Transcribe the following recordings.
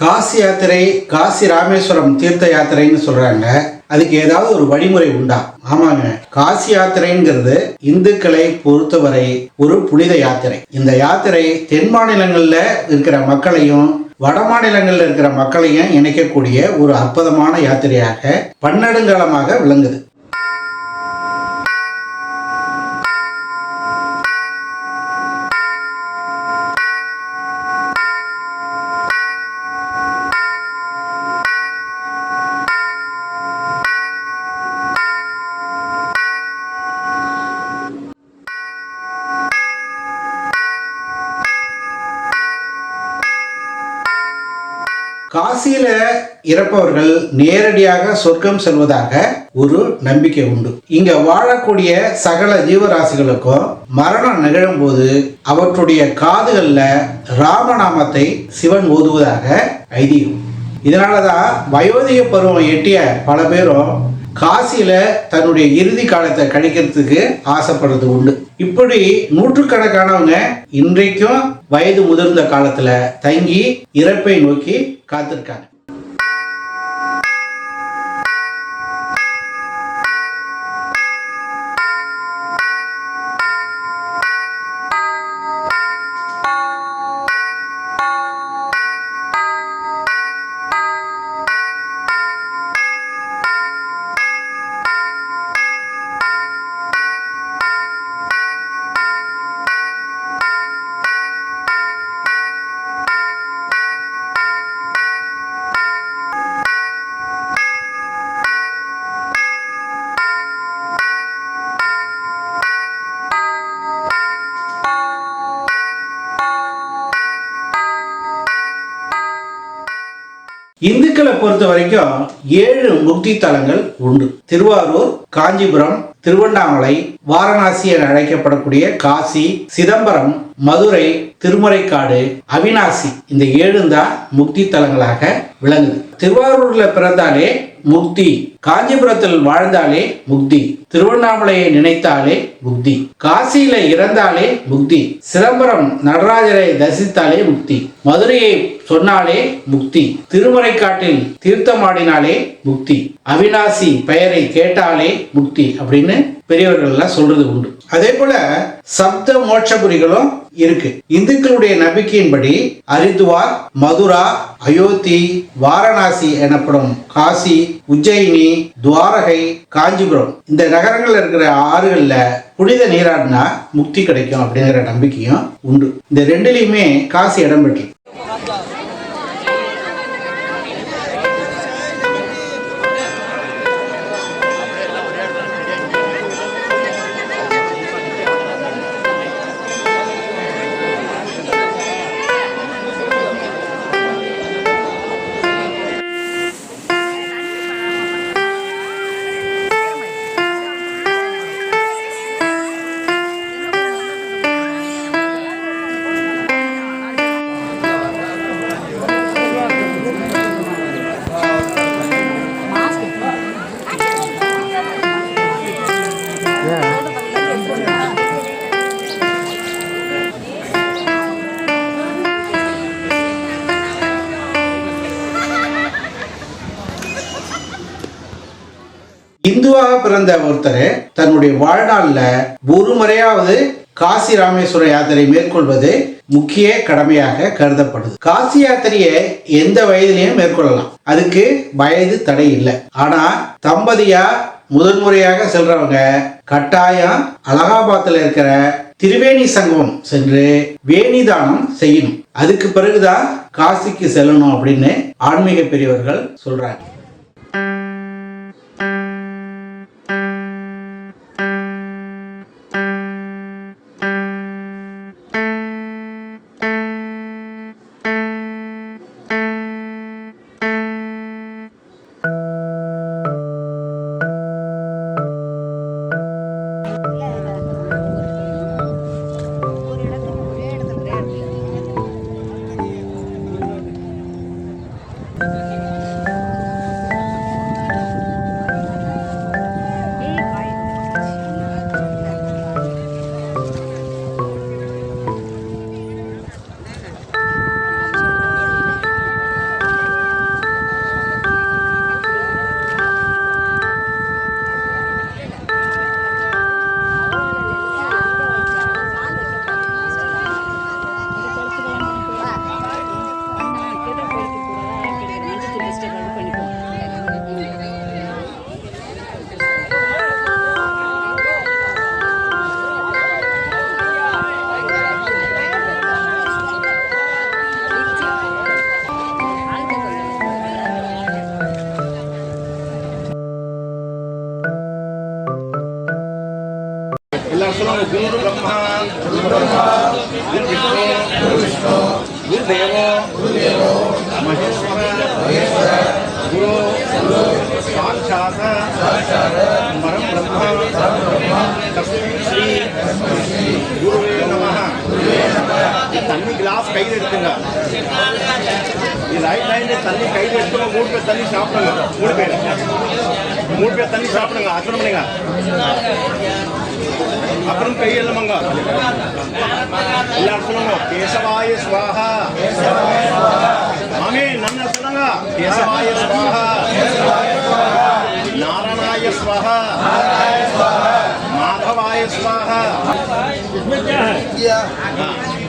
காசி யாத்திரை காசி ராமேஸ்வரம் தீர்த்த யாத்திரைன்னு சொல்றாங்க. அதுக்கு ஏதாவது ஒரு வழிமுறை உண்டா? ஆமாங்க. காசி யாத்திரைங்கிறது இந்துக்களை பொறுத்தவரை ஒரு புனித யாத்திரை. இந்த யாத்திரை தென் மாநிலங்கள்ல இருக்கிற மக்களையும் வட மாநிலங்களில் இருக்கிற மக்களையும் இணைக்கக்கூடிய ஒரு அற்புதமான யாத்திரையாக பன்னெடுங்காலமாக விளங்குது. இறப்பவர்கள் நேரடியாக சொர்க்கம் செல்வதாக ஒரு நம்பிக்கை உண்டு. இங்க வாழக்கூடிய சகல ஜீவராசிகளுக்கும் மரணம் நிகழும்போது அவற்றுடைய காதுகள்ல ராமநாமத்தை சிவன் ஓதுவதாக ஐதீகம். இதனாலதான் வயோதிக பருவம் எட்டிய பல பேரும் காசியில தன்னுடைய இறுதி காலத்தை கழிக்கிறதுக்கு ஆசைப்படுறது உண்டு. இப்படி நூற்றுக்கணக்கானவங்க இன்றைக்கும் வயது முதிர்ந்த காலத்துல தங்கி இறப்பை நோக்கி காத்திருக்காங்க. இந்துக்களை பொறுத்த வரைக்கும் ஏழு முக்தி தலங்கள் உண்டு. திருவாரூர் காஞ்சிபுரம் திருவண்ணாமலை வாரணாசி என அழைக்கப்படக்கூடிய காசி சிதம்பரம் மதுரை திருமறைக்காடு அவினாசி இந்த ஏழு தான் முக்தி தலங்களாக விளங்குது. திருவாரூர்ல பிறந்தாலே முக்தி காஞ்சிபுரத்தில் வாழ்ந்தாலே முக்தி திருவண்ணாமலையை நினைத்தாலே முக்தி காசியில இறந்தாலே முக்தி சிதம்பரம் நடராஜரை தரிசித்தாலே முக்தி மதுரையை சொன்னாலே முக்தி. திருமறைக்காட்டில் தீர்த்தமாடினாலே முக்தி. அவினாசி பெயரை கேட்டாலே முக்தி அப்படின்னு பெரியவர்கள் எல்லாம் சொல்றது உண்டு. அதே போல சப்த மோட்சபுரிகளும் இருக்கு. இந்துக்களுடைய நம்பிக்கையின்படி ஹரித்துவார் மதுரா அயோத்தி வாரணாசி எனப்படும் காசி உஜ்ஜயினி துவாரகை காஞ்சிபுரம் இந்த நகரங்கள்ல இருக்கிற ஆறுகள்ல புனித நீராடினா முக்தி கிடைக்கும் அப்படிங்கிற நம்பிக்கையும் உண்டு. இந்த ரெண்டுலையுமே காசி இடம் பெற்று. இந்துவாக பிறந்த ஒருத்தர் தன்னுடைய வாழ்நாளில் ஒரு முறையாவது காசி ராமேஸ்வர யாத்திரை மேற்கொள்வது முக்கிய கடமையாக கருதப்படுது. காசி யாத்திரையை எந்த வயதிலையும் மேற்கொள்ளலாம். அதுக்கு வயது தடை இல்லை. ஆனா தம்பதியா முதன்முறையாக செல்றவங்க கட்டாயம் அலகாபாத்தில் இருக்கிற திரிவேணி சங்கமம் சென்று வேணிதானம் செய்யணும். அதுக்கு பிறகுதான் காசிக்கு செல்லணும் அப்படின்னு ஆன்மீக பெரியவர்கள் சொல்றாங்க. गुरु ब्रह्मा गुरु विष्णु गुरुदेवो महेश्वर गुरु साक्षात् परम ब्रह्म तस्मै श्री गुरुवे नमः தண்ணி கிளாஸ் கையில் எடுத்துங்க இது ரைட் லைன்ல தண்ணி கையில் எடுத்துங்க மூணு பேர் தண்ணி சாப்பிடுங்க மூணு பேர் மூணு பேர் தண்ணி சாப்பிடுங்க அசனம் பண்ணுங்க அப்புறம் கையில் இல்லைமாங்க எல்லாரும் சொல்லுங்க கேசவாய சுவாகா மாமே நம்ம சொல்லுங்க கேசவாய சுவாகா நாரணாய சுவாகா மாதவாய சுவாகா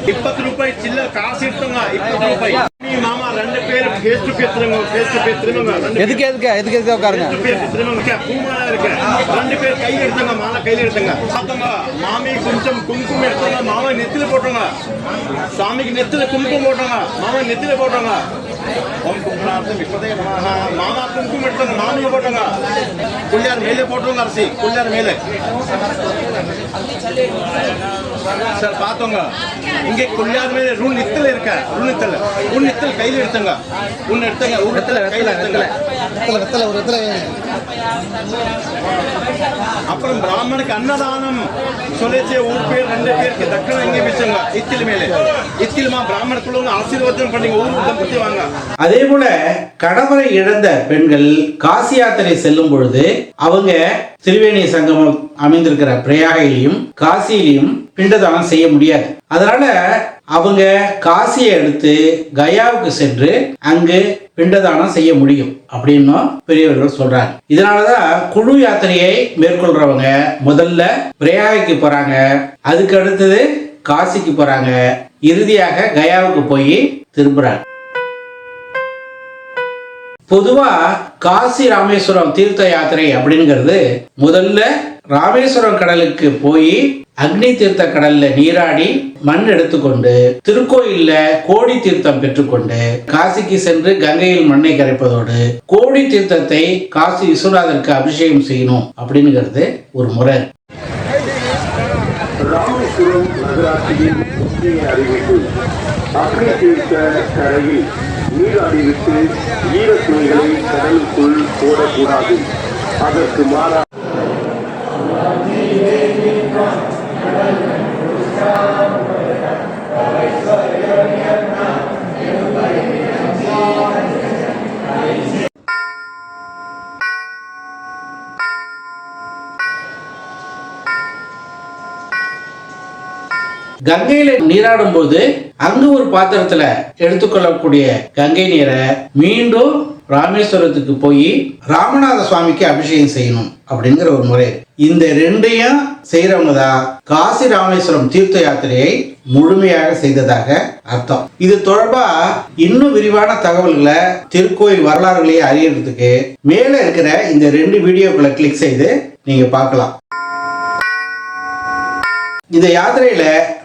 இப்பத்து ரூபாய் சில்லர் காசு எடுத்துங்க இப்பத்து ரூபாய் எதுக்கு எதுக்கு எதுக்கு எதுக்கு உட்காருங்க? ரெண்டு பேர் கையில் எடுத்தாங்க மாலை கையில் எடுத்தாங்க. பார்த்தவங்க மாமி கொஞ்சம் குங்குமம் எடுத்தாங்க மாமா நெத்தில போட்டாங்க சாமிக்கு நெத்தில குங்குமம் போட்டாங்க மாமா நெத்தில போட்டாங்க ஓம் கும்பலார்த்தம் இப்பதே நமாக மாமா குங்குமம் எடுத்துங்க மாமியை போட்டுங்க. குள்ளியார் மேலே போட்டுருங்க அரிசி. குள்ளியார் மேலே. சார் பார்த்தோங்க இங்கே கொள்ளாத மேலே ரூல் நித்தல் இருக்க ரூல் நித்தல். உன் நித்தல் கையில் எடுத்துங்க. உன் எடுத்துங்க உன் கையில் எடுத்துங்க. வெத்தலை ஒரு வெத்தலை அப்புறம் பிராமணுக்கு அன்னதானம். சொல்லிச்சு ஊர் பேர் ரெண்டு பேருக்கு தக்கன இங்கே வச்சுங்க இத்தில் மேலே. இத்தில்மா பிராமணக்குள்ள ஆசீர்வாதம் பண்ணீங்க. ஊர் தம்பத்தி வாங்க. அதே போல கணவரை இழந்த பெண்கள் காசி யாத்திரை செல்லும் பொழுது அவங்க திரிவேணி சங்கமம் அமைந்திருக்கிற பிரயாகையிலையும் காசியிலையும் பிண்டதானம் செய்ய முடியாது. அதனால அவங்க காசியை எடுத்து கயாவுக்கு சென்று அங்கு பிண்டதானம் செய்ய முடியும் அப்படின்னும் பெரியவர்கள் சொல்றாங்க. இதனாலதான் குழு யாத்திரையை மேற்கொள்றவங்க முதல்ல பிரயாகைக்கு போறாங்க. அதுக்கு அடுத்தது காசிக்கு போறாங்க. இறுதியாக கயாவுக்கு போய் திரும்புறாங்க. பொதுவா காசி ராமேஸ்வரம் தீர்த்த யாத்திரை அப்படிங்கிறது முதல்ல ராமேஸ்வரம் கடலுக்கு போய் அக்னி தீர்த்த கடல்ல நீராடி மண் எடுத்துக்கொண்டு திருக்கோயில்ல கோடி தீர்த்தம் பெற்றுக்கொண்டு காசிக்கு சென்று கங்கையில் மண்ணை கரைப்பதோடு கோடி தீர்த்தத்தை காசி விஸ்வநாதருக்கு அபிஷேகம் செய்யணும் அப்படிங்கிறது ஒரு முறை. ராமேஸ்வரம் நகராட்சியின் முக்கிய அறிவிப்பு அக்னி தீர்த்த கரையில் நீராடிவிட்டு ஈரத் துணிகளை கடலுக்குள் போடக்கூடாது. அதற்கு மாறாக கங்கையில நீராடும் போது அங்கு ஒரு பாத்திரத்துல எடுத்துக்கொள்ளக்கூடிய கங்கை நீரை மீண்டும் ராமேஸ்வரத்துக்கு போய் ராமநாத சுவாமிக்கு அபிஷேகம் செய்யணும் அப்படிங்கிற ஒரு முறை. இந்த ரெண்டையும் செய்யறவங்க தான் காசி ராமேஸ்வரம் தீர்த்த யாத்திரையை முழுமையாக செய்ததாக அர்த்தம். இது தொடர்பா இன்னும் விரிவான தகவல்களை திருக்கோயில் வரலாறுகளையே அறியறதுக்கு மேல இருக்கிற இந்த ரெண்டு வீடியோக்களை கிளிக் செய்து நீங்க பார்க்கலாம். இந்த யாத்திரையில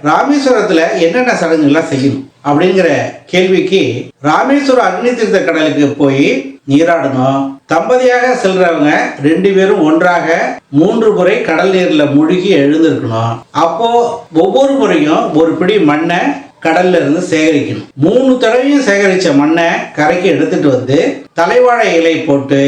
ராமேஸ்வரத்துல என்னென்ன சடங்குகள்லாம் செய்யணும் அப்படிங்கிற கேள்விக்கு ராமேஸ்வரம் அக்னி தீர்த்த கடலுக்கு போய் நீராடணும். தம்பதியாக செல்றவங்க ரெண்டு பேரும் ஒன்றாக மூன்று முறை கடல் நீர்ல முழுகி எழுந்திருக்கணும். அப்போ ஒவ்வொரு முறையும் ஒரு பிடி மண்ணை கடல்ல இருந்து சேகரிக்கணும். மூணு தடவையும் சேகரிச்ச மண்ணை கரைக்கு எடுத்துட்டு வந்து தலைவாழை இலை போட்டு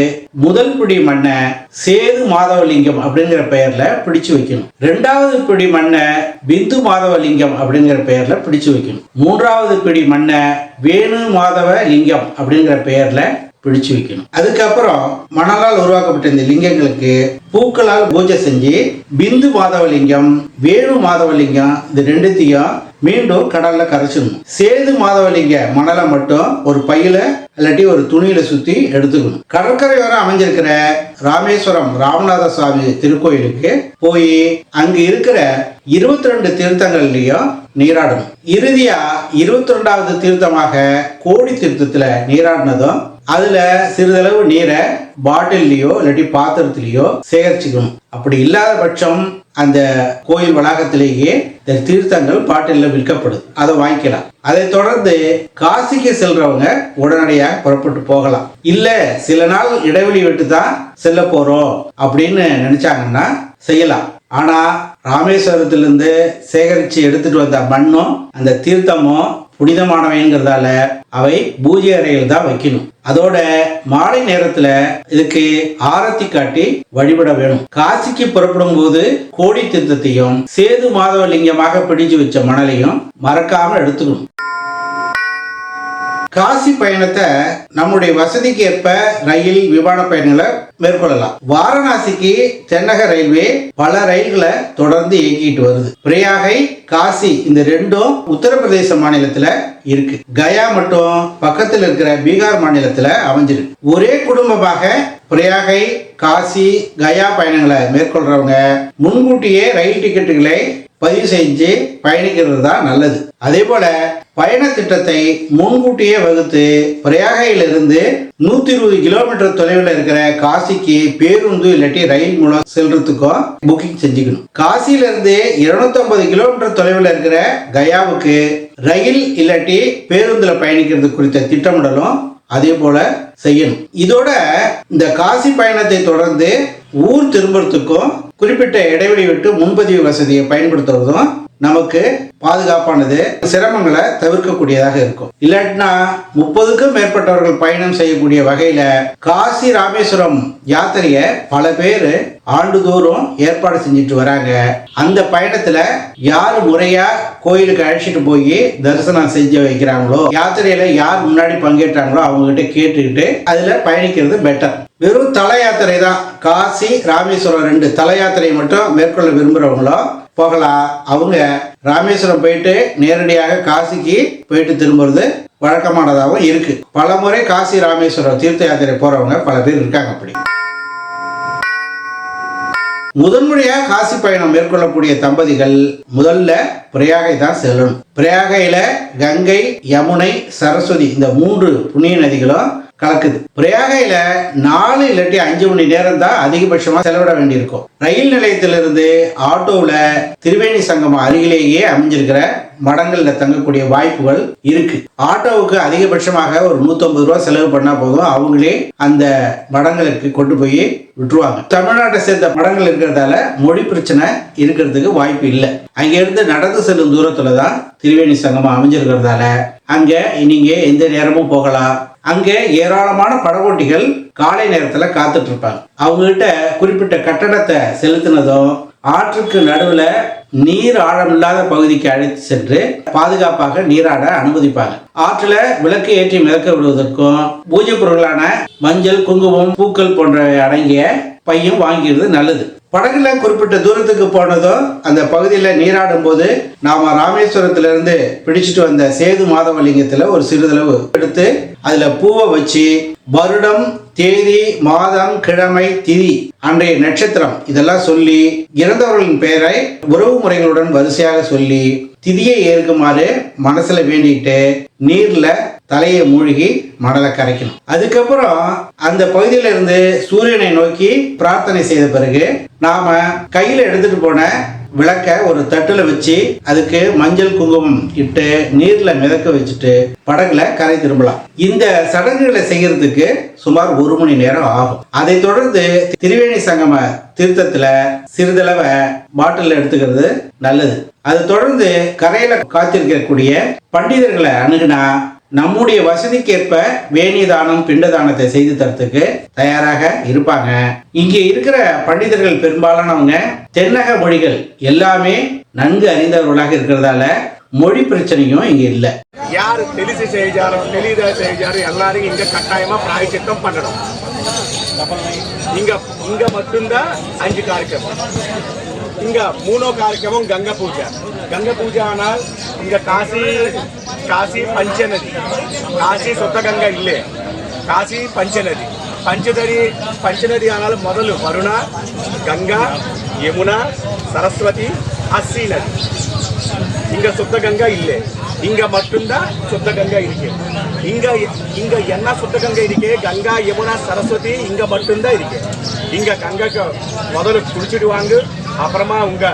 முதல் பிடி மண்ணை சேது மாதவலிங்கம் அப்படிங்கிற பெயர்ல பிடிச்சு வைக்கணும். ரெண்டாவது பிடி மண்ணை பிந்து மாதவலிங்கம் அப்படிங்கிற பெயர்ல பிடிச்சு வைக்கணும். மூன்றாவது பிடி மண்ணை வேணு மாதவ லிங்கம் அப்படிங்கிற பெயர்ல பிடிச்சு வைக்கணும். அதுக்கப்புறம் மணலால் உருவாக்கப்பட்ட இந்த லிங்கங்களுக்கு பூக்களால் பூஜை செஞ்சு பிந்து மாதவலிங்கம் வேணு மாதவலிங்கம் இது ரெண்டுத்தையும் மீண்டும் கடல்ல கரைச்சிடணும். சேது மாதவலிங்க மணலை மட்டும் ஒரு பையில இல்லாட்டி ஒரு துணியில சுத்தி எடுத்துக்கணும். கடற்கரையோரம் அமைஞ்சிருக்கிற ராமேஸ்வரம் ராமநாத சுவாமி திருக்கோயிலுக்கு போய் அங்கு இருக்கிற இருபத்தி ரெண்டு தீர்த்தங்கள்லயும் நீராடணும். இறுதியா இருபத்தி ரெண்டாவது தீர்த்தமாக கோடி தீர்த்தத்துல நீராடினதும் அதுல சிறிதளவு நீரை பாட்டில்லையோ இல்லாட்டி பாத்திரத்திலேயோ சேகரிச்சுக்கணும். அப்படி இல்லாத பட்சம் அந்த கோயில் வளாகத்திலேயே இந்த தீர்த்தங்கள் பாட்டிலில் விற்கப்படுது. அதை வாங்கிக்கலாம். அதை தொடர்ந்து காசிக்கு செல்றவங்க உடனடியாக புறப்பட்டு போகலாம். இல்ல சில நாள் இடைவெளி விட்டு தான் செல்ல போறோம் அப்படின்னு நினைச்சாங்கன்னா செய்யலாம். ஆனா ராமேஸ்வரத்திலிருந்து சேகரித்து எடுத்துட்டு வந்த மண்ணும் அந்த தீர்த்தமும் புனிதமானவைங்கிறதால அவை பூஜை அறையில் தான் வைக்கணும். அதோட மாலை நேரத்துல இதுக்கு ஆரத்தி காட்டி வழிபட வேணும். காசிக்கு புறப்படும் போது கோடி திருத்தத்தையும் சேது மாதவலிங்கமாக பிடிச்சு வச்ச மணலையும் மறக்காம எடுத்துக்கணும். காசி பயணத்தை நம்முடைய வசதிக்கு ஏற்ப ரயில் விமான பயணங்களை மேற்கொள்ளலாம். வாரணாசிக்கு தென்னக ரயில்வே பல ரயில்களை தொடர்ந்து இயக்கிட்டு வருது. பிரயாகை காசி இந்த ரெண்டும் உத்தரப்பிரதேச மாநிலத்துல இருக்கு. கயா மட்டும் பக்கத்தில் இருக்கிற பீகார் மாநிலத்துல அமைஞ்சிருக்கு. ஒரே குடும்பமாக பிரயாகை காசி கயா பயணங்களை மேற்கொள்றவங்க முன்கூட்டியே ரயில் டிக்கெட்டுகளை பதிவு செஞ்சு பயணிக்கிறது தான் நல்லது. அதே போல பயண திட்டத்தை முன்கூட்டியே வகுத்து பிரயாகையிலிருந்து நூத்தி இருபது கிலோமீட்டர் தொலைவில் இருக்கிற காசிக்கு பேருந்து இல்லாட்டி ரயில் மூலம் செல்றதுக்கும் புக்கிங் செஞ்சுக்கணும். காசியில இருந்து இருநூத்தி ஐம்பது கிலோமீட்டர் தொலைவில் இருக்கிற கயாவுக்கு ரயில் இல்லாட்டி பேருந்துல பயணிக்கிறது குறித்த திட்டமிடலும் அதே போல செய்யணும். இதோட இந்த காசி பயணத்தை தொடர்ந்து ஊர் திரும்புறதுக்கும் குறிப்பிட்ட இடைவெளி விட்டு முன்பதிவு வசதியை பயன்படுத்துவதும் நமக்கு பாதுகாப்பானது சிரமங்களை தவிர்க்கக்கூடியதாக இருக்கும். இல்லாட்டினா முப்பதுக்கும் மேற்பட்டவர்கள் பயணம் செய்யக்கூடிய வகையில காசி ராமேஸ்வரம் யாத்திரைய பல பேர் ஆண்டுதோறும் ஏற்பாடு செஞ்சுட்டு வராங்க. அந்த பயணத்துல யார் முறையா கோயிலுக்கு அழைச்சிட்டு போய் தரிசனம் செஞ்சு வைக்கிறாங்களோ யாத்திரையில யார் முன்னாடி பங்கேற்றாங்களோ அவங்க கிட்ட கேட்டுக்கிட்டு அதுல பயணிக்கிறது பெட்டர் வெறும் தல யாத்திரை தான். காசி ராமேஸ்வரம் ரெண்டு தல யாத்திரை மட்டும் மேற்கொள்ள விரும்புறவங்களோ போகலாம் அவங்க ராமேஸ்வரம் போயிட்டு நேரடியாக காசிக்கு போயிட்டு திரும்புறது வழக்கமானதாகவும் இருக்கு. பல முறை காசி ராமேஸ்வரம் தீர்த்த யாத்திரை போறவங்க பல பேர் இருக்காங்க அப்படி. முதன்முறையாக காசி பயணம் மேற்கொள்ளக்கூடிய தம்பதிகள் முதல்ல பிரயாகை தான் செல்லணும். பிரயாகையில கங்கை யமுனை சரஸ்வதி இந்த மூன்று புண்ணிய நதிகளும் கலக்குது. பிரயாகையில நாலு இல்லாட்டி அஞ்சு மணி நேரம் தான் அதிகபட்சமா செலவிட வேண்டியிருக்கும். ரயில் நிலையத்திலிருந்து ஆட்டோவில் திரிவேணி சங்கம் அருகிலேயே அமைஞ்சிருக்கிற மடங்கள்ல தங்கக்கூடிய வாய்ப்புகள் இருக்கு. ஆட்டோவுக்கு அதிகபட்சமாக ஒரு 150 ரூபா செலவு பண்ணா போதும். அவங்களே அந்த மடங்களுக்கு கொண்டு போய் விட்டுருவாங்க. தமிழ்நாட்டை சேர்ந்த மடங்கள் இருக்கிறதால மொழி பிரச்சனை இருக்கிறதுக்கு வாய்ப்பு இல்லை. அங்கிருந்து நடந்து செல்லும் தூரத்துல தான் திரிவேணி சங்கம் அமைஞ்சிருக்கிறதால அங்க நீங்க எந்த நேரமும் போகலாம் அங்கே ஏராளமான படகோட்டிகள் காலை நேரத்துல காத்துட்டு இருப்பாங்க அவங்க கிட்ட குறிப்பிட்ட கட்டணத்தை செலுத்தினதும் ஆற்றுக்கு நடுவுல நீர் ஆழமில்லாத பகுதிக்கு அழைத்து சென்று பாதுகாப்பாக நீராட அனுமதிப்பாங்க. ஆற்றுல விளக்கு ஏற்றி மிதக்க விடுவதற்கும் பூஜை பொருட்களான மஞ்சள் குங்குமம் பூக்கள் போன்றவை அடங்கிய பையும் வாங்கிடுறது நல்லது. படகுல குறிப்பிட்ட தூரத்துக்கு போனதும் அந்த பகுதியில் நீராடும் போது நாம ராமேஸ்வரத்திலிருந்து பிடிச்சிட்டு வந்த சேது மாதவலிங்கத்துல ஒரு சிறிதளவு எடுத்து அதுல பூவை வச்சு வருடம் தேதி மாதம் கிழமை திதி அன்றைய நட்சத்திரம் இதெல்லாம் சொல்லி இறந்தவர்களின் பெயரை உறவு முறைகளுடன் வரிசையாக சொல்லி திதியை ஏற்குமாறு மனசுல வேண்டிட்டு நீர்ல தலையை மூழ்கி மடலை கரைக்கணும். அதுக்கப்புறம் அந்த பகுதியில இருந்து சூரியனை நோக்கி பிரார்த்தனை செய்த பிறகு நாம கையில எடுத்துட்டு போன விளக்க ஒரு தட்டுல வச்சு அதுக்கு மஞ்சள் குங்குமம் இட்டு நீர்ல மிதக்க வச்சுட்டு படகுல கரை திரும்பலாம். இந்த சடங்குகளை செய்யறதுக்கு சுமார் ஒரு மணி நேரம் ஆகும். அதை தொடர்ந்து திரிவேணி சங்கம தீர்த்தத்தில் சிறிதளவை பாட்டில் எடுத்துக்கிறது நல்லது. அது தொடர்ந்து கரையில காத்திருக்கக்கூடிய பண்டிதர்களை அணுகுனா நம்முடைய வசதிக்கேற்ப வேணிதானம் பிண்டதானத்தை செய்து தரத்துக்கு தயாராக இருப்பாங்க. இங்கே இருக்கிற பண்டிதர்கள் பெரும்பாலானவங்க தென்னக மொழிகள் எல்லாமே நன்கு அறிந்தவர்களாக இருக்கிறதால மொழி பிரச்சனையும் இங்க இல்ல. யாரு தெளிச்சு செய்தாரோ தெளிதா செய்தாரோ எல்லாரும் இங்க கட்டாயமா பிராயச்சித்தம் பண்ணணும். இங்க இங்க மட்டும்தான் அஞ்சு காரியக்கிரமம் ఇంకా மூணோ కార్యక్రమం గంగ పూజ గంగ பூஜை ஆனால் ఇంకా காசி காசி பஞ்சநதி. காசி సొత్త கங்கா ఇల్లే காசி பஞ்சநதி. పంచదరి பஞ்சநதி అనాలు முதல் வருணா கங்கா யமுனா சரஸ்வதி அஸ்ஸி நதி இங்க சுத்த கங்கா இல்லை. இங்க மட்டும்தான் சுத்த கங்கா இருக்கு. இங்க இங்க என்ன சுத்த கங்கா இருக்கே? கங்கா யமுனா சரஸ்வதி இங்க மட்டும்தான் இருக்கு. இங்க கங்காக்கு முதல்ல குடிச்சிடுவாங்க அப்புறமா உங்க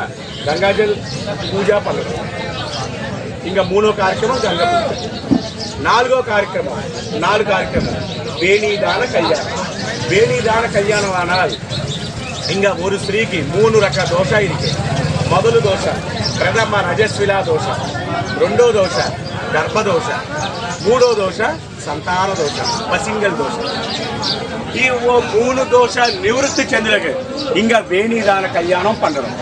கங்காஜல் பூஜா பண்ணணும் இங்க மூணோ కార్యక్రమం గంగా పూజ నాలుగో కార్యక్రమం నాలుగు కార్యక్రమం వేణీదాన కళ్యాణం வேணிதான கல்யாணம் ஆனால் இங்க ஒரு ஸ்திரீக்கு மூணு ரக தோஷம் இருக்கு మొదలు దోష ప్రథమ రజస్విలా దోష రెండో దోష గర్భదోష మూడో దోష సంతాన దోష పసింగల్ దోష ఈ ఓ మూడు దోష నివృత్తి చెందలకి ఇంకా వేణిదాన కళ్యాణం పండడం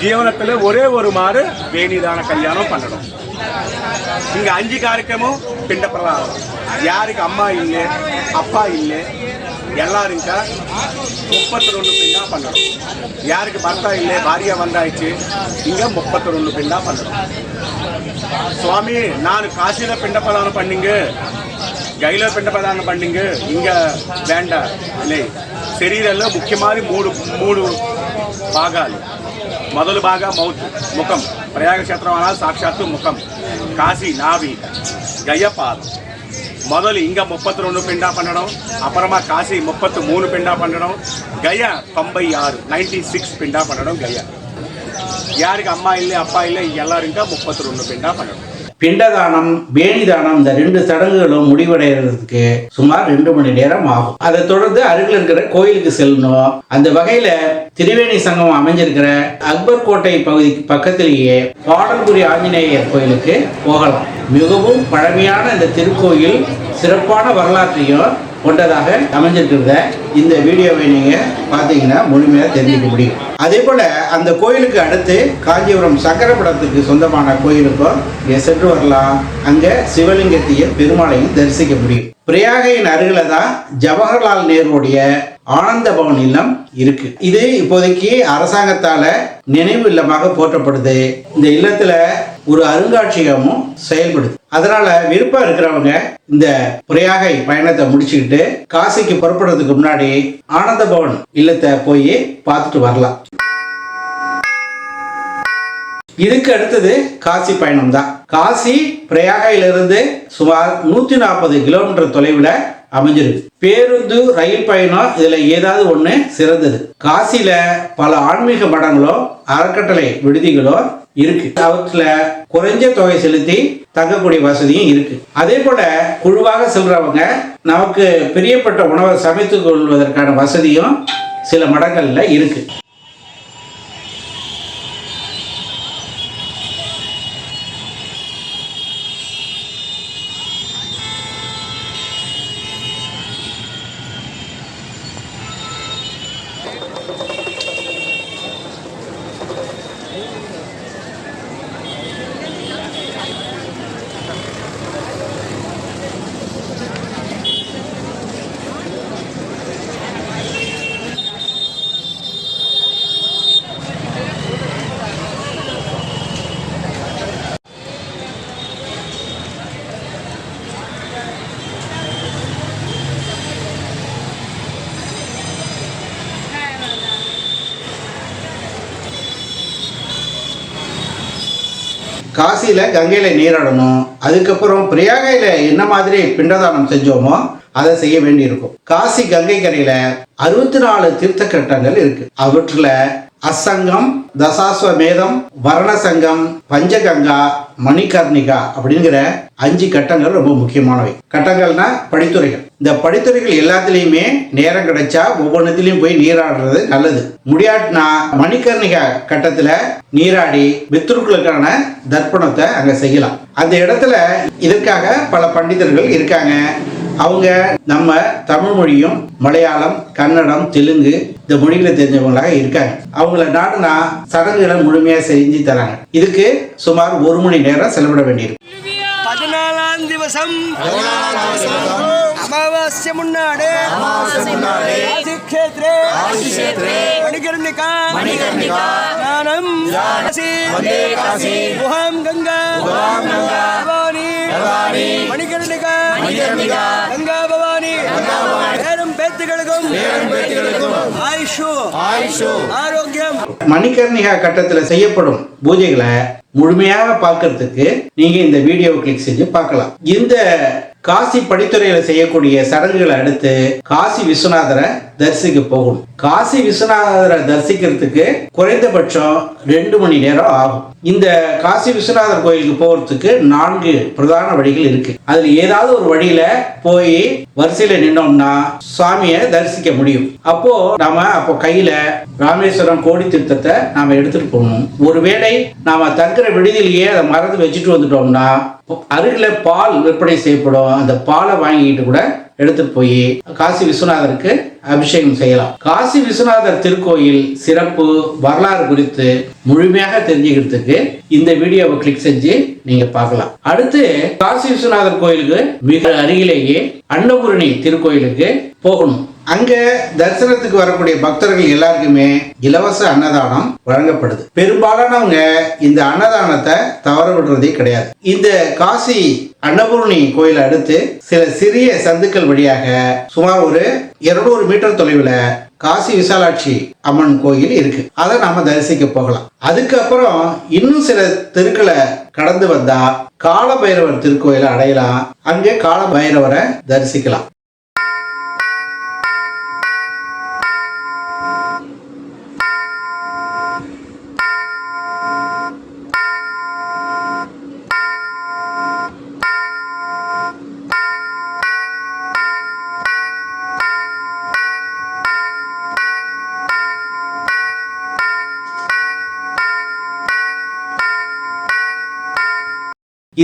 ஜீவனத்தில் ஒரே ஒரு மாறு வேணிதான கல்யாணம் பண்ணணும் இங்கே அஞ்சு காரியமும் பிண்ட பிரதானம் யாருக்கு அம்மா இல்லை அப்பா இல்லை எல்லாரும் ఇంకా முப்பத்தி ரெண்டு பிண்டா பண்ணணும் யாருக்கு பர்த்தா இல்லை பாரியா வந்தாயிடுச்சு இங்க முப்பத்தி ரெண்டு பிண்டா பண்ணணும் சுவாமி நான் காசியில பிண்ட பிரதானம் பண்ணிங்க గైలో పిండ ప్రదానం పండింగ్ ఇంక వేండ లే శరీరంలో ముఖ్యమైన మూడు మూడు భాగాలు మొదలు భాగం మౌత్ ముఖం ప్రయాగ క్షేత్రం అలా సాక్షాత్తు ముఖం కాశీ నాభి గయ్యపాదం ಮೊದಲು ಹಿಂಗ ಮುಪ್ಪತ್ತು రెండు పిండా పండడం అపరమా కాశీ ముప్పత్తు మూడు పిండా పండడం గయ తొంభై ఆరు నైంటీ సిక్స్ పిండా పండడం గయ యారికి అమ్మాయిలే అప్పాయిలే ఎల్లారు ఇంకా ముప్పత్తు రెండు పిండా పండడం பிண்டதானம் வேணி தானம் இந்த ரெண்டு சடங்குகளும் முடிவடைகிறதுக்கு சுமார் ரெண்டு மணி நேரம் ஆகும். அதை தொடர்ந்து அருகில் இருக்கிற கோயிலுக்கு செல்லணும். அந்த வகையில திரிவேணி சங்கம் அமைஞ்சிருக்கிற அக்பர் கோட்டை பகுதிக்கு பக்கத்திலேயே பாடல்புரி ஆஞ்சநேயர் கோயிலுக்கு போகலாம். மிகவும் பழமையான இந்த திருக்கோயில் சிறப்பான வரலாற்றையும் கொண்டதாக அமைஞ்சிருக்கிறத இந்த வீடியோவை நீங்க பார்த்தீங்கன்னா முழுமையாக தெரிஞ்சுக்க முடியும். அதே போல அந்த கோயிலுக்கு அடுத்து காஞ்சிபுரம் சங்கரபடத்துக்கு சொந்தமான கோயிலுக்கும் இங்கே சென்று வரலாம். அங்க சிவலிங்கத்தையும் பெருமாளையும் தரிசிக்க முடியும். பிரயாகையின் அருகில தான் ஜவஹர்லால் நேருடைய ஆனந்த பவன் இல்லம் இருக்கு. இது இப்போதைக்கு அரசாங்கத்தால நினைவு இல்லமாக போற்றப்படுது. இந்த இல்லத்துல ஒரு அருங்காட்சியகமும் செயல்படுது. அதனால விருப்பம் இருக்கிறவங்க இந்த பிரயாகை பயணத்தை முடிச்சுக்கிட்டு காசிக்கு புறப்படுறதுக்கு முன்னாடி ஆனந்த பவன் இல்லத்தை போய் பார்த்துட்டு வரலாம். இதுக்கு அடுத்தது காசி பயணம் தான் காசி பிரயாகையிலிருந்து சுமார் நூத்தி நாற்பது கிலோமீட்டர் தொலைவில் அமைஞ்சிருக்கு பேருந்து ரயில் பயணம் இதுல ஏதாவது ஒண்ணு சிறந்தது. காசில பல ஆன்மீக மடங்களோ அறக்கட்டளை விடுதிகளோ இருக்கு. அவற்றுல குறைஞ்ச தொகை செலுத்தி தங்கக்கூடிய வசதியும் இருக்கு. அதே போல குழுவாக செல்றவங்க நமக்கு பிரியப்பட்ட உணவை சமைத்துக் கொள்வதற்கான வசதியும் சில மடங்கள்ல இருக்கு. காசியில கங்கையில நீராடணும் அதுக்கப்புறம் பிரயாகையில என்ன மாதிரி பிண்டதானம் செஞ்சோமோ அதை செய்ய வேண்டியிருக்கும். காசி கங்கை கரையில அறுபத்தி நாலு தீர்த்த கட்டங்கள் இருக்கு. அவற்றுல அசங்கம் தசாஸ்வமேதம் வர்ணசங்கம் பஞ்சகங்கா மணிகர்ணிகா அப்படிங்கிற அஞ்சு கட்டங்கள் ரொம்ப முக்கியமானவை. கட்டங்கள்னா படித்துறைகள். இந்த படித்துறைகள் எல்லாத்துலேயுமே நேரம் கிடைச்சா ஒவ்வொன்றத்துலையும் போய் நீராடுறது நல்லது. முடியாட்டினா மணிகர்ணிகா கட்டத்தில் நீராடி பித்ருக்களுக்கான தர்ப்பணத்தை அங்கே செய்யலாம். அந்த இடத்துல இதற்காக பல பண்டிதர்கள் இருக்காங்க. அவங்க நம்ம தமிழ் மொழியும் மலையாளம் கன்னடம் தெலுங்கு இந்த மொழிகளை தெரிஞ்சவங்களாக இருக்காங்க. அவங்கள நாடுனா சடங்குகளை முழுமையாக செஞ்சு தராங்க. இதுக்கு சுமார் ஒரு மணி நேரம் செலவிட வேண்டியிருக்கு பதினாலாம் திவசம். முன்னாடு. ஆதிக்ஷேத்ரே மணிகர்ணிகா. ஸ்நானம் காசி. குஹாம் கங்கா. பவானி. மணிகர்ணிகா. கங்கா பவானி. பேரும் பேத்துகளுக்கும் ஆயுஷு. ஆரோக்கியம். மணிகர்ணிகா கட்டத்தில் செய்யப்படும் பூஜைகளை முழுமையாக பார்க்கறதுக்கு நீங்க இந்த வீடியோவை கிளிக் செஞ்சு பார்க்கலாம். இந்த காசி படித்துறையில் செய்யக்கூடிய சடங்குகளை அடுத்து காசி விஸ்வநாதரை தரிசிக்க போகணும் காசி விஸ்வநாதரை தரிசிக்கிறதுக்கு குறைந்தபட்சம் ரெண்டு மணி நேரம் ஆகும். இந்த காசி விஸ்வநாதர் கோயிலுக்கு போகிறதுக்கு நான்கு பிரதான வழிகள் இருக்கு. அதுல ஏதாவது ஒரு வழியில போய் வரிசையில நின்னோம்னா சுவாமியை தரிசிக்க முடியும். அப்போ நாம அப்போ கையில ராமேஸ்வரம் கோடி திருத்தத்தை நாம எடுத்துட்டு போகணும். ஒருவேளை நாம தங்குற விடுதியிலேயே அதை மறந்து வச்சுட்டு வந்துட்டோம்னா அருகில் பால் விற்பனை செய்யப்படும். அந்த பாலை வாங்கிட்டு கூட எடுத்துட்டு போய் காசி விஸ்வநாதருக்கு அபிஷேகம் செய்யலாம். காசி விஸ்வநாதர் திருக்கோயில் சிறப்பு வரலாறு குறித்து முழுமையாக தெரிஞ்சுக்கிறதுக்கு இந்த வீடியோவை கிளிக் செஞ்சு நீங்க பார்க்கலாம். அடுத்து காசி விஸ்வநாதர் கோயிலுக்கு மிக அருகிலேயே அன்னபூரணி திருக்கோயிலுக்கு போகணும். அங்க தரிசனத்துக்கு வரக்கூடிய பக்தர்கள் எல்லாருக்குமே இலவச அன்னதானம் வழங்கப்படுது. பெரும்பாலானவங்க இந்த அன்னதானத்தை தவற விடுறதே கிடையாது. இந்த காசி அன்னபூர்ணி கோயில் அடுத்து சில சிறிய சந்துக்கள் வழியாக சுமார் ஒரு இருநூறு மீட்டர் தொலைவில் காசி விசாலாட்சி அம்மன் கோயில் இருக்கு. அதை நாம தரிசிக்க போகலாம். அதுக்கப்புறம் இன்னும் சில தெருக்களை கடந்து வந்தா கால பைரவர் திருக்கோயிலை அடையலாம். அங்கே கால பைரவரை தரிசிக்கலாம்.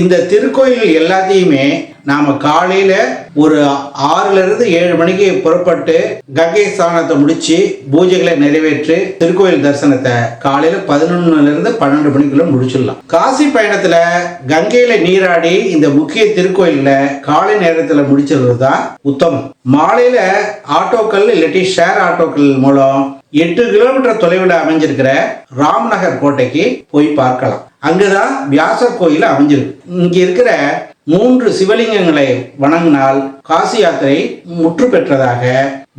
இந்த திருக்கோயில் எல்லாத்தையுமே நாம காலையில ஒரு ஆறுல இருந்து ஏழு மணிக்கு புறப்பட்டு கங்கை ஸ்நானத்தை முடிச்சு பூஜைகளை நிறைவேற்றி திருக்கோயில் தரிசனத்தை காலையில பதினொன்னுல இருந்து பன்னெண்டு மணிக்குள்ள முடிச்சிடலாம். காசி பயணத்துல கங்கையில நீராடி இந்த முக்கிய திருக்கோயிலில் காலை நேரத்துல முடிச்சிடுறது தான் உத்தமம். மாலையில ஆட்டோக்கள் இல்லாட்டி ஷேர் ஆட்டோக்கள் மூலம் எட்டு கிலோமீட்டர் தொலைவில் அமைஞ்சிருக்கிற ராம்நகர் கோட்டைக்கு போய் பார்க்கலாம். அங்குதான் வியாசர் கோயில் அமைஞ்சிருக்கு இங்க இருக்கிற மூன்று சிவலிங்கங்களை வணங்கினால் காசி யாத்திரை முற்று பெற்றதாக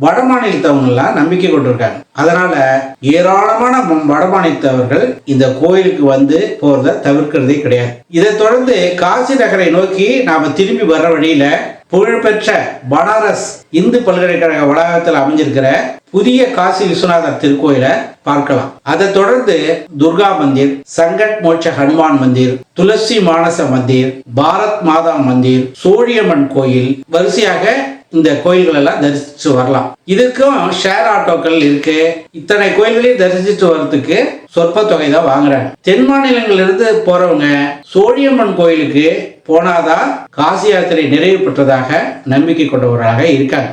வடமாநிலத்தவங்கெல்லாம் நம்பிக்கை கொண்டிருக்காங்க. அதனால ஏராளமான வடமாநிலத்தவர்கள் இந்த கோயிலுக்கு வந்து போறத தவிர்க்கிறதே கிடையாது. இதை தொடர்ந்து காசி நகரை நோக்கி நாம திரும்பி வர வழியில புகழ்பெற்ற பனாரஸ் இந்து பல்கலைக்கழக வளாகத்தில் அமைஞ்சிருக்கிற புதிய காசி விஸ்வநாதர் திருக்கோயிலை பார்க்கலாம். அதை தொடர்ந்து துர்கா மந்திர் சங்கட் மோட்ச ஹனுமான் மந்திர் துளசி மானச மந்திர் பாரத் மாதா மந்திர் சோழியம்மன் கோயில் வரிசையாக இந்த கோயில்கள் எல்லாம் தரிசிச்சு வரலாம். இதுக்கும் ஷேர் ஆட்டோக்கள் இருக்கு. இத்தனை கோயில்களையும் தரிசிச்சு வர்றதுக்கு சொற்ப தொகை தான் வாங்குறாங்க. தென் மாநிலங்கள்ல இருந்து போறவங்க சோழியம்மன் கோயிலுக்கு போனாதான் காசி யாத்திரை நிறைவு பெற்றதாக நம்பிக்கை கொண்டவராக இருக்காங்க.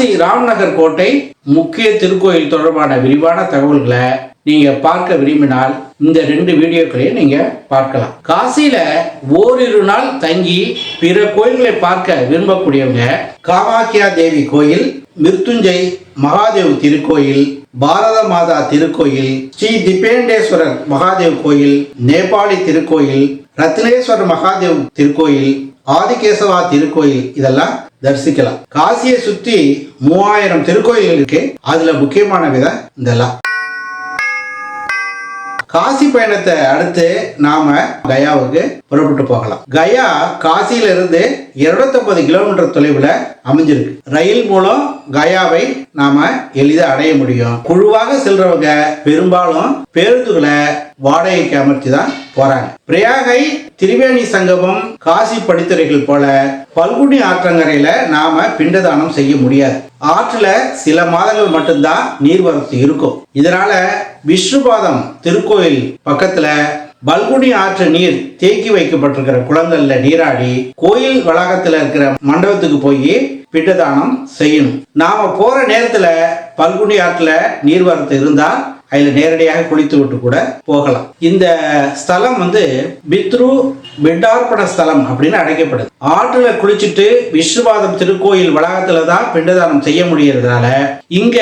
காசி ராம்நகர் கோட்டை முக்கிய திருக்கோயில் தொடர்பான விரிவான தகவல்களை நீங்க பார்க்க விரும்பினால் இந்த ரெண்டு வீடியோக்களையும் நீங்க பார்க்கலாம். காசியில ஓரிரு நாள் தங்கி பிற கோயில்களை பார்க்க விரும்பக்கூடியவங்க காமாக்கியா தேவி கோயில் மிருத்துஞ்சை மகாதேவ் திருக்கோயில் பாரத மாதா திருக்கோயில் ஸ்ரீ திபேண்டேஸ்வரர் மகாதேவ் கோயில் நேபாளி திருக்கோயில் ரத்னேஸ்வரர் மகாதேவ் திருக்கோயில் ஆதிகேசவா திருக்கோயில் இதெல்லாம் தரிசிக்கலாம். காசியை சுத்தி மூவாயிரம் திருக்கோயில் இருக்கு. அதுல முக்கியமான விதம் இதெல்லாம் காசி பயணத்தை அடுத்து நாம கயாவுக்கு புறப்பட்டு போகலாம். கயா காசியில இருந்து 250 கிலோமீட்டர் தொலைவில் அமைஞ்சிருக்கு. ரயில் மூலம் கயாவை நாம எளிதா அடைய முடியும். குழுவாக செல்றவங்க பெரும்பாலும் பேருந்துகளை வாடகைக்கு அமர்த்தி தான் போறாங்க. பிரயாகை திரிவேணி சங்கமம் காசி படித்துறைகள் போல பல்குனி ஆற்றங்கரையில நாம பிண்டதானம் செய்ய முடியாது. ஆற்றுல சில மாதங்கள் மட்டும்தான் நீர்வரத்து இருக்கும். இதனால விஷ்ணுபாதம் திருக்கோயில் பக்கத்துல பல்குனி ஆற்று நீர் தேக்கி வைக்கப்பட்டிருக்கிற குளங்கள்ல நீராடி கோயில் வளாகத்துல இருக்கிற மண்டபத்துக்கு போய் பிண்டதானம் செய்யணும். நாம போற நேரத்துல பல்குனி ஆற்றுல நீர்வரத்து இருந்தா அதில் நேரடியாக குளித்து விட்டு கூட போகலாம். இந்த ஸ்தலம் வந்து பித்ரு பிண்டார்ப்பண ஸ்தலம் அப்படின்னு அழைக்கப்படுது. ஆற்றுல குளிச்சுட்டு விஷ்ணுபாதம் திருக்கோயில் வளாகத்துல தான் பிண்டதானம் செய்ய முடியறதுனால இங்க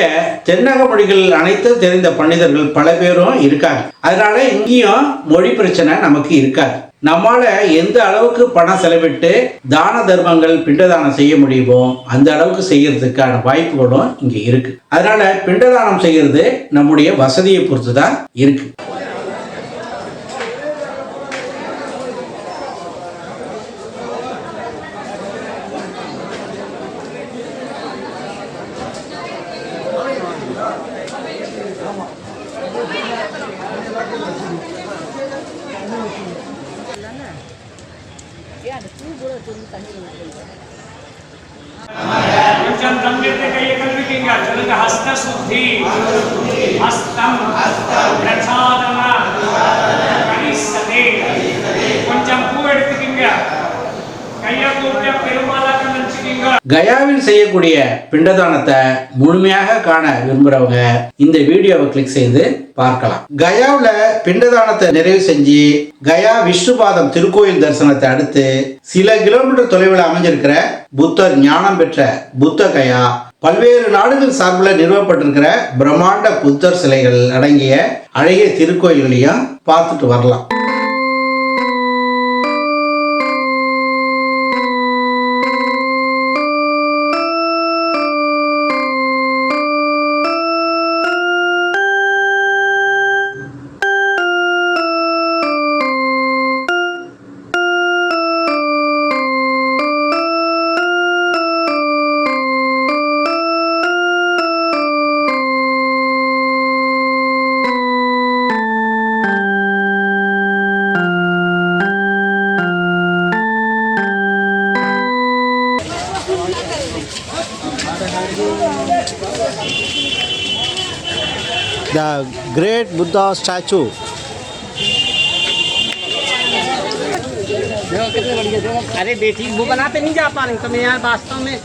தென்னக மொழிகள் அனைத்தும் தெரிந்த பண்டிதர்கள் பல பேரும் இருக்காங்க. அதனால இங்கேயும் மொழி பிரச்சனை நமக்கு இருக்காது. நம்மால எந்த அளவுக்கு பணம் செலவிட்டு தான தர்மங்கள் பிண்டதானம் செய்ய முடியுமோ அந்த அளவுக்கு செய்யறதுக்கான வாய்ப்புகளும் இங்க இருக்கு. அதனால பிண்டதானம் செய்யறது நம்முடைய வசதியை பொறுத்து தான் இருக்கு. हस्तशुद्धि हस्तम। பிரசாதம கொஞ்சம் பூ எடுத்துக்கிங்க. கயாவில் செய்யக்கூடிய பிண்டதானத்தை முழுமையாக காண விரும்புறவங்க இந்த வீடியோவை கிளிக் செய்து பார்க்கலாம். கயாவில் பிண்டதானத்தை நிறைவு செஞ்சு கயா விஷ்ணுபாதம் திருக்கோயில் தரிசனத்தை அடுத்து சில கிலோமீட்டர் தொலைவில் அமைஞ்சிருக்கிற புத்தர் ஞானம் பெற்ற புத்த கயா பல்வேறு நாடுகள் சார்பில் நிறுவப்பட்டிருக்கிற பிரம்மாண்ட புத்தர் சிலைகள் அடங்கிய அழகிய திருக்கோயில்களையும் பார்த்துட்டு வரலாம். ग्रेट Buddha स्टैचू अरे बेटी, वो बनाते नहीं जा पा रही तुम्हें यार वास्तव में।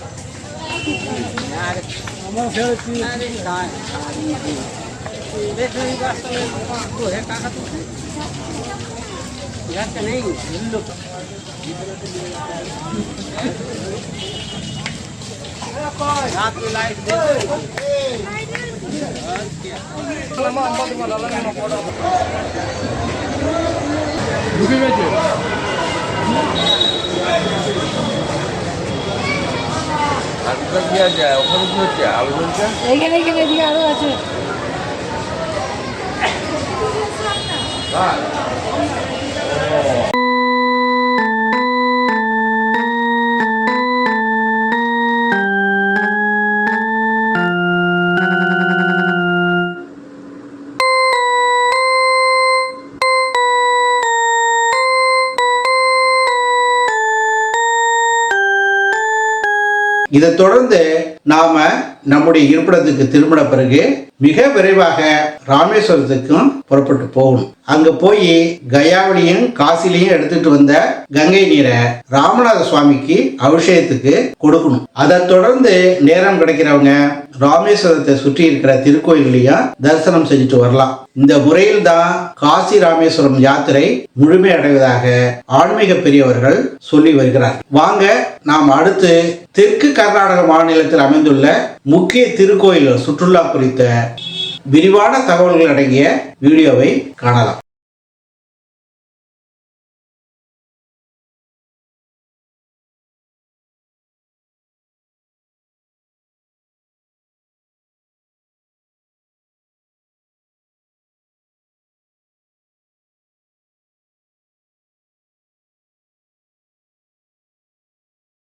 रात में এখানে এখানে এদিকে আরও আছে। இதை தொடர்ந்து நாம நம்முடைய இருப்பிடத்துக்கு திரும்பின பிறகு மிக விரைவாக ராமேஸ்வரத்துக்கும் புறப்பட்டு போகணும். அங்க போய் கயாவிலையும் காசிலையும் எடுத்துட்டு வந்த கங்கை நீரை ராமநாத சுவாமிக்கு அபிஷேகத்துக்கு கொடுக்கணும். அதை தொடர்ந்து நேரம் கிடைக்கிறவங்க ராமேஸ்வரத்தை சுற்றி இருக்கிற திருக்கோயில்களையும் தரிசனம் செஞ்சுட்டு வரலாம். இந்த முறையில் தான் காசி ராமேஸ்வரம் யாத்திரை முழுமை அடைவதாக ஆன்மீக பெரியவர்கள் சொல்லி வருகிறார் வாங்க நாம் அடுத்து தெற்கு கர்நாடக மாநிலத்தில் அமைந்துள்ள முக்கிய திருக்கோயில்கள் சுற்றுலா குறித்த விரிவான தகவல்கள் அடங்கிய வீடியோவை காணலாம்.